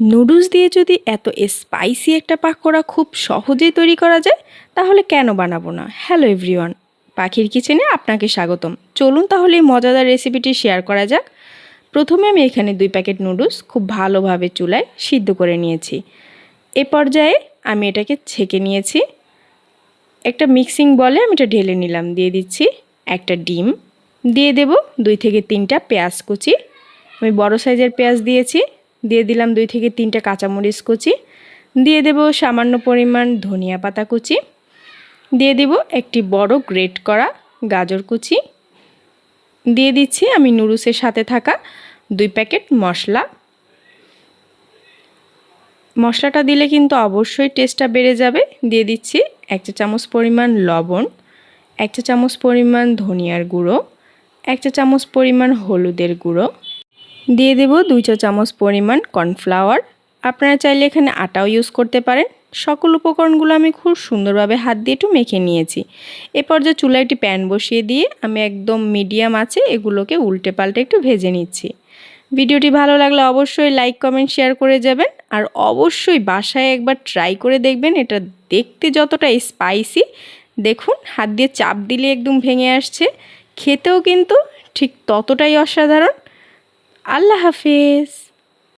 Noodles দিয়ে যদি এত স্পাইসি একটা পাকোড়া খুব সহজেই তৈরি করা যায়, তাহলে কেন বানাবো না? হ্যালো এভরিওয়ান পাখির কিচেনে আপনাকে স্বাগতম। চলুন তাহলে এই মজাদার রেসিপিটি শেয়ার করা যাক। প্রথমে আমি এখানে দুই প্যাকেট নুডলস খুব ভালোভাবে চুলায় সিদ্ধ করে নিয়েছি। এ পর্যায়ে আমি এটাকে ছেঁকে নিয়েছি। একটা মিক্সিং বলে আমি এটা ঢেলে নিলাম। দিয়ে দিচ্ছি একটা ডিম। দিয়ে দেব দুই থেকে তিনটা পেঁয়াজ কুচি। আমি বড় সাইজের পেঁয়াজ দিয়েছি। দিয়ে দিলাম দুই থেকে তিনটা কাঁচামরিচ কুচি। দিয়ে দেব সামান্য পরিমাণ ধনিয়া পাতা কুচি। দিয়ে দেব একটি বড় গ্রেট করা গাজর কুচি। দিয়ে দিচ্ছি আমি নুডলসের সাথে থাকা দুই প্যাকেট মশলা। মশলাটা দিলে কিন্তু অবশ্যই টেস্টটা বেড়ে যাবে। দিয়ে দিচ্ছি এক চা চামচ পরিমাণ লবণ, এক চা চামচ পরিমাণ ধনিয়ার গুঁড়ো, এক চা চামচ পরিমাণ হলুদের গুঁড়ো দিয়ে দেব দুই চা চামচ পরিমাণ কর্নফ্লাওয়ার। আপনারা চাইলে এখানে আটাও ইউজ করতে পারেন। সকল উপকরণগুলো আমি খুব সুন্দরভাবে হাত দিয়ে একটু মেখে নিয়েছি। এরপর যে চুলায় একটি প্যান বসিয়ে দিয়ে আমি একদম মিডিয়াম আছে এগুলোকে উল্টে পাল্টে একটু ভেজে নিচ্ছি। ভিডিওটি ভালো লাগলে অবশ্যই লাইক, কমেন্ট, শেয়ার করে যাবেন। আর অবশ্যই বাসায় একবার ট্রাই করে দেখবেন, এটা দেখতে যতটা স্পাইসি। দেখুন, হাত দিয়ে চাপ দিলে একদম ভেঙে আসছে। খেতেও কিন্তু ঠিক ততটাই অসাধারণ। আল্লাহ হাফেজ।